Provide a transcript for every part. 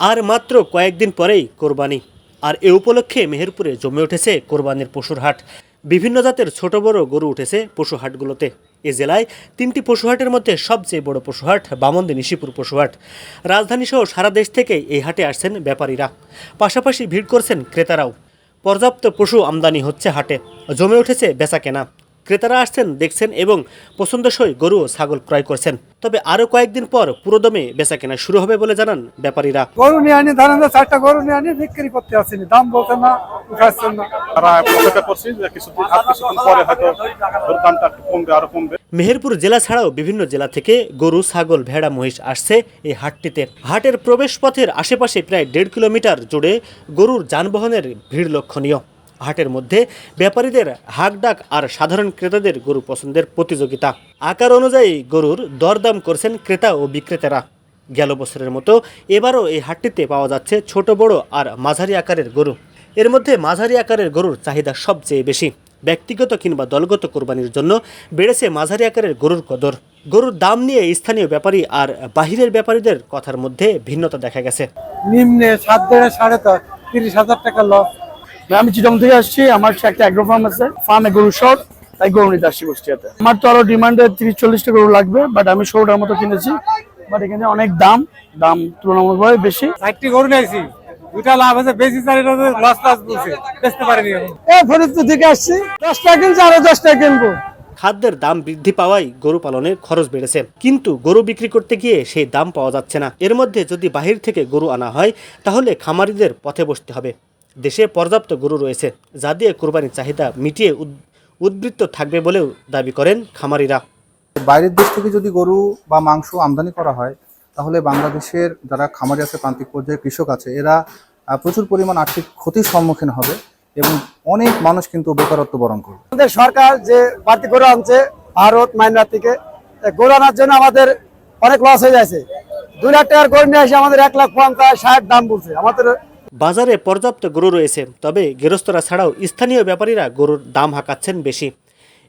আর মাত্র কয়েকদিন পরেই কোরবানি। আর এ উপলক্ষে মেহেরপুরে জমে উঠেছে কোরবানির পশুর হাট। বিভিন্ন জাতের ছোট বড় গরু উঠেছে পশু হাটগুলোতে। এ জেলায় তিনটি পশুহাটের মধ্যে সবচেয়ে বড় পশুহাট বামন্দি নিশিপুর পশুহাট রাজধানী সহ সারা দেশ থেকেই এই হাটে আসছেন ব্যাপারীরা। পাশাপাশি ভিড় করছেন ক্রেতারাও। পর্যাপ্ত পশু আমদানি হচ্ছে হাটে। জমে উঠেছে বেচা কেনা ক্রেতারা আসছেন দেখছেন এবং পছন্দসই গরু ও ছাগল ক্রয় করছেন। তবে আরও কয়েকদিন পর পুরোদমে বেচা কেনা শুরু হবে বলে জানান ব্যাপারীরা। গরু নিয়ে আনি ধরেন চারটা গরু নিয়ে আনি বিক্রি করতে আসেনি। দাম বলছেন না উঠাচ্ছেন না। আর আরও মেহেরপুর জেলা ছাড়াও বিভিন্ন জেলা থেকে গরু ছাগল ভেড়া মহিষ আসছে এই হাটটিতে। হাটের প্রবেশ পথের আশেপাশে প্রায় দেড় কিলোমিটার জুড়ে গরুর যানবাহনের ভিড় লক্ষণীয়। হাটের মধ্যে ব্যাপারীদের হাকডাক আর সাধারণ ক্রেতাদের গরু পছন্দের প্রতিযোগিতা। আকার অনুযায়ী গরুর দরদাম করছেন ক্রেতা ও বিক্রেতারা। গেল বছরের মতো এবারও এই হাটটিতে পাওয়া যাচ্ছে ছোট, বড় আর মাঝারি আকারের গরু। এর মধ্যে মাঝারি আকারের গরুর চাহিদা সবচেয়ে বেশি। ব্যক্তিগত কিংবা দলগত কোরবানির জন্য বেড়েছে মাঝারি আকারের গরুর কদর। গরুর দাম নিয়ে স্থানীয় ব্যাপারী আর বাহিরের ব্যাপারীদের কথার মধ্যে ভিন্নতা দেখা গেছে। নিম্নে সাত দেড়ে সাড়ে তিরিশ হাজার টাকা লস আমি চিটং থেকে আসছি আমার একটা অ্যাগ্রো ফার্ম আছে ফার্মে গরু শর্ট তাই গরু নিতে আসছি কুষ্টিয়াতে। আমার তো আরও ডিমান্ডে তিরিশ চল্লিশটা গরু লাগবে বাট আমি ষোলোটার মতো কিনেছি বাট এখানে অনেক দাম দাম তুলনামূলকভাবে বেশি। চারটি গরু নিয়েছি দুটা লাভ আছে বেশি চারিটা লস লস বলছে বেচতে পারিনি এ ফরিদপুর থেকে আসছি দশটা কিনছি আরও দশটা কিনবো। খাদ্যের দাম বৃদ্ধি পাওয়ায় গরু পালনের খরচ বেড়েছে কিন্তু গরু বিক্রি করতে গিয়ে সেই দাম পাওয়া যাচ্ছে না। এর মধ্যে যদি বাহির থেকে গরু আনা হয় তাহলে খামারিদের পথে বসতে হবে। দেশে পর্যাপ্ত গরু রয়েছে যা দিয়ে কোরবানির চাহিদা মিটিয়ে উদ- উদ্বৃত্ত থাকবে বলেও দাবি করেন খামারিরা। বাইরের দেশ থেকে যদি গরু বা মাংস আমদানি করা হয় তাহলে বাংলাদেশের যারা খামারি আছে প্রান্তিক পর্যায়ে কৃষক আছে এরা প্রচুর পরিমাণ আর্থিক ক্ষতির সম্মুখীন হবে এবং অনেক মানুষ কিন্তু বেকারত্ব বরণ করবে। আমাদের সরকার যে বাড়তি গরু আনছে ভারত মাইনমার থেকে গরু আনার জন্য আমাদের অনেক লস হয়ে যাচ্ছে দুই লাখ টাকার গরু নিয়ে এসে আমাদের এক লাখ পঞ্চাশ ষাট দাম বলছে। আমাদের বাজারে পর্যাপ্ত গরু রয়েছে, তবে গেরস্তরা ছাড়াও স্থানীয় ব্যাপারীরা গরুর দাম হাঁকাচ্ছেন বেশি।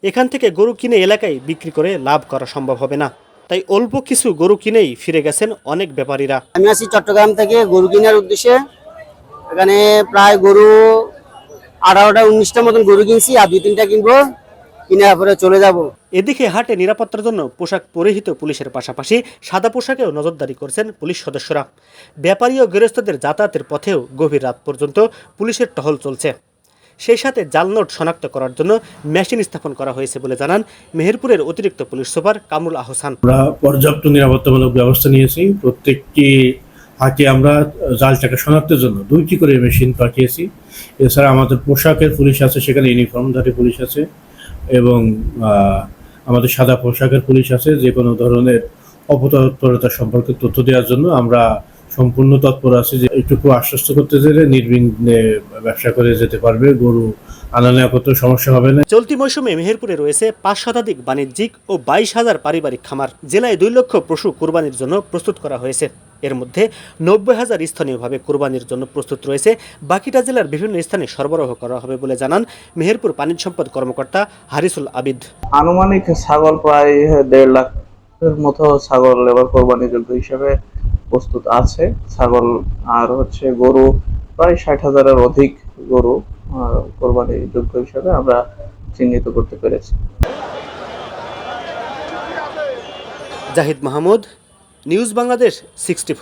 এখান থেকে গরু কিনে এলাকায় বিক্রি করে লাভ করা সম্ভব হবে না। তাই অল্প কিছু গরু কিনেই ফিরে গেছেন অনেক ব্যাপারীরা। আমি আসি চট্টগ্রাম থেকে গরু কেনার উদ্দেশ্যে। এখানে প্রায় গরু আঠারোটা, উনিশটা মতন গরু কিনছি, আর দুই তিনটা কিনবো। কিনে পরে চলে যাব। এদিকে হাটে নিরাপত্তার জন্য পোশাক পরিহিত পুলিশের পাশাপাশি সাদা পোশাকেও নজরদারি করছেন পুলিশ সদস্যরা। ব্যাপারী ও গৃহস্থদের যাতায়াতের পথেও গভীর রাত পর্যন্ত পুলিশের টহল চলছে। সেই সাথে জাল নোট শনাক্ত করার জন্য মেশিন স্থাপন করা হয়েছে বলে জানান মেহেরপুরের অতিরিক্ত পুলিশ সুপার কামরুল আহসান। আমরা পর্যাপ্ত নিরাপত্তামূলক ব্যবস্থা নিয়েছি। প্রত্যেকটি হাটে আমরা জাল টাকা শনাক্তের জন্য দুইটি করে মেশিন পাঠিয়েছি। এছাড়া আমাদের পোশাকের পুলিশ আছে, সেখানে ইউনিফর্মধারী পুলিশ আছে এবং আমাদের সাদা পোশাকের পুলিশ আছে, যে কোনো ধরনের অপতৎপরতা সম্পর্কে তথ্য দেওয়ার জন্য আমরা সম্পূর্ণ তৎপর আছি যে এইটুকু আশ্বস্ত করতে চাইলে নির্বিঘ্নে ব্যবসা করে যেতে পারবে, গরু আনা সমস্যা হবে না। চলতি মৌসুমে মেহেরপুরে রয়েছে পাঁচ শতাধিক বাণিজ্যিক ও বাইশ হাজার পারিবারিক খামার, জেলায় দুই লক্ষ পশু কোরবানির জন্য প্রস্তুত করা হয়েছে। এর মধ্যে নব্বই হাজার স্থানীয়ভাবে কোরবানির জন্য প্রস্তুত রয়েছে। বাকিটা জেলার বিভিন্ন স্থানে সরবরাহ করা হবে বলে জানান মেহেরপুর পানি সম্পদ কর্মকর্তা হারিসুল আবিদ। আনুমানিক ছাগল প্রায় দেড় লাখের মতো ছাগল এবার কোরবানি যোগ্য হিসেবে প্রস্তুত আছে। ছাগল আর হচ্ছে গরু প্রায় ষাট হাজারের অধিক গরু আহ, কোরবানি যোগ্য হিসাবে আমরা চিহ্নিত করতে পেরেছি। Zahid Mahmud news Bangladesh sixty